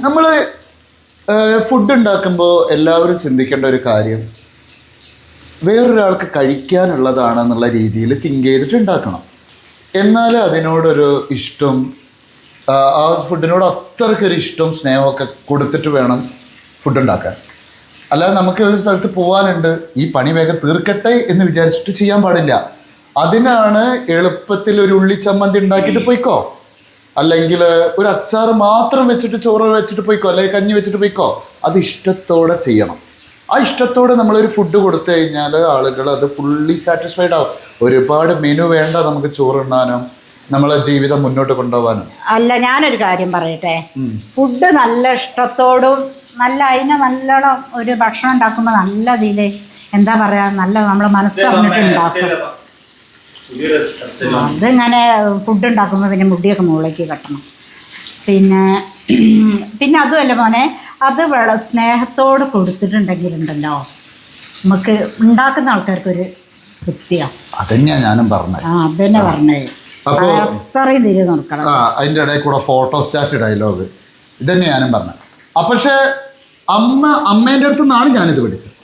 നമ്മൾ ഫുഡ് ഉണ്ടാക്കുമ്പോൾ എല്ലാവരും ചിന്തിക്കേണ്ട ഒരു കാര്യം. വേറൊരാൾക്ക് കഴിക്കാനുള്ളതാണെന്നുള്ള രീതിയിൽ തിങ്ക് ചെയ്തിട്ട് ഉണ്ടാക്കണം. എന്നാൽ അതിനോടൊരു ഇഷ്ടം ആ, ഫുഡിനോട് അത്രയ്ക്കൊരു ഇഷ്ടം സ്നേഹമൊക്കെ കൊടുത്തിട്ട് വേണം ഫുഡ് ഉണ്ടാക്കാൻ. അല്ലാതെ നമുക്ക് ഒരു സ്ഥലത്ത് പോകാനുണ്ട് ഈ പണി വേഗം തീർക്കട്ടെ എന്ന് വിചാരിച്ചിട്ട് ചെയ്യാൻ പാടില്ല. അതിനാണ് എളുപ്പത്തിൽ ഒരു ഉള്ളി ചമ്മന്തി ഉണ്ടാക്കിയിട്ട് പോയിക്കോ. അല്ലെങ്കിൽ ഒരു അച്ചാർ മാത്രം വെച്ചിട്ട് ചോറ് വെച്ചിട്ട് പോയിക്കോ അല്ലെങ്കിൽ കഞ്ഞി വെച്ചിട്ട് പോയിക്കോ അത് ഇഷ്ടത്തോടെ ചെയ്യണം. ആ ഇഷ്ടത്തോടെ നമ്മളൊരു ഫുഡ് കൊടുത്തു കഴിഞ്ഞാൽ ആളുകൾ അത് ഫുള്ളി സാറ്റിസ്ഫൈഡ് ആവും. ഒരുപാട് മെനു വേണ്ട നമുക്ക് ചോറുണ്ണാനും നമ്മളെ ജീവിതം മുന്നോട്ട് കൊണ്ടുപോകാനും. അല്ല ഞാനൊരു കാര്യം പറയട്ടെ. ഫുഡ് നല്ല ഇഷ്ടത്തോടും നല്ല അതിനെ നല്ലോണം ഒരു ഭക്ഷണം ഉണ്ടാക്കുമ്പോൾ നല്ല ഇതിൽ എന്താ പറയാ നല്ല നമ്മളെ മനസ്സറിഞ്ഞിട്ട് ഉണ്ടാക്കും. അതിങ്ങനെ ഫുഡ് ഉണ്ടാക്കുമ്പോൾ പിന്നെ മുടിയൊക്കെ മുകളിലേക്ക് കെട്ടണം. പിന്നെ പിന്നെ അതുമല്ല മോനെ അത് വള സ്നേഹത്തോട് കൊടുത്തിട്ടുണ്ടെങ്കിലുണ്ടല്ലോ നമുക്ക് ഉണ്ടാക്കുന്ന ആൾക്കാർക്കൊരു തൃപ്തിയാണ് അതന്നെയാ ഞാനും പറഞ്ഞത് ആ അത്രയും തിരി നോക്കണം. അതിന്റെ ഇടയിൽ കൂടെ ഫോട്ടോ സ്റ്റാറ്റ് ഡയലോഗ്. ഇതന്നെ ഞാനും പറഞ്ഞത് പക്ഷേ അമ്മ അമ്മേന്റെ അടുത്ത് നിന്നാണ് ഞാനിത് പഠിച്ചത്